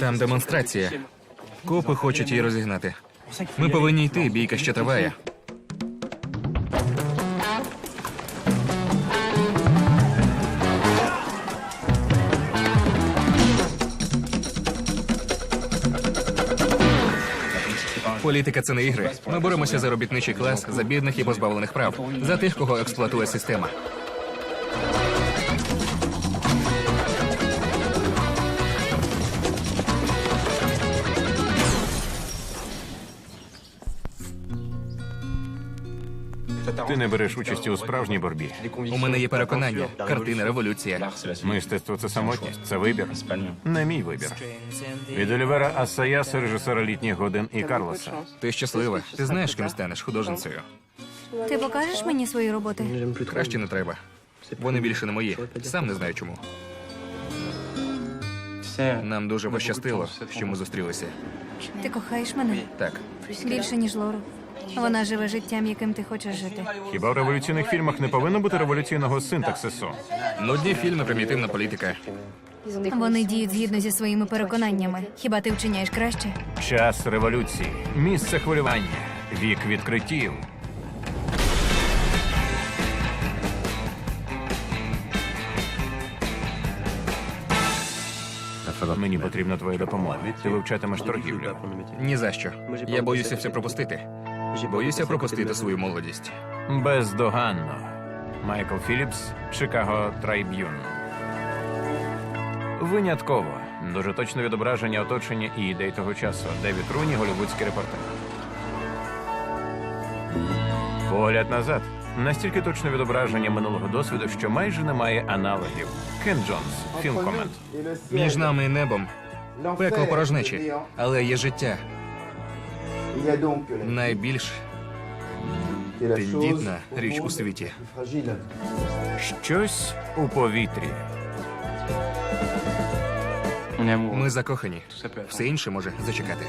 Там демонстрація. Копи хочуть її розігнати. Ми повинні йти, бійка ще триває. Політика це не ігри. Ми боремося за робітничий клас, за бідних і позбавлених прав, за тих, кого експлуатує система. Ти не береш участі у справжній боротьбі. У мене є переконання. Картина революція. Мистецтво це самотність, це вибір. Не мій вибір. Від Олівера Асаяса, режисера літніх годин і Карлоса. Ти щаслива. Ти знаєш, ким станеш художницею. Ти покажеш мені свої роботи? Краще не треба. Вони більше не мої. Сам не знаю чому. Нам дуже пощастило, що ми зустрілися. Ти кохаєш мене Так, більше, ніж Лору. Вона живе життям, яким ти хочеш жити. Хіба в революційних фільмах не повинно бути революційного синтаксису? нудні фільми, примітивна політика. Вони діють згідно зі своїми переконаннями. Хіба ти вчиняєш краще? Час революції, місце хвилювання, вік відкриттів. Мені потрібна твоя допомога. Ти вивчатимеш торгівлю. Ні за що. Я боюся все пропустити. Боюся пропустити свою молодість. Бездоганно. Майкл Філіпс, Чикаго Трайб'юн. Винятково. Дуже точне відображення оточення і ідей того часу. Девід Руні, голівудський репортер. Погляд назад. Настільки точне відображення минулого досвіду, що майже немає аналогів. Кен Джонс, фільм комент. Між нами і небом пекло порожнечі, але є життя. Найбільш тендітна річ у світі. Щось у повітрі. Ми закохані. Все інше може зачекати.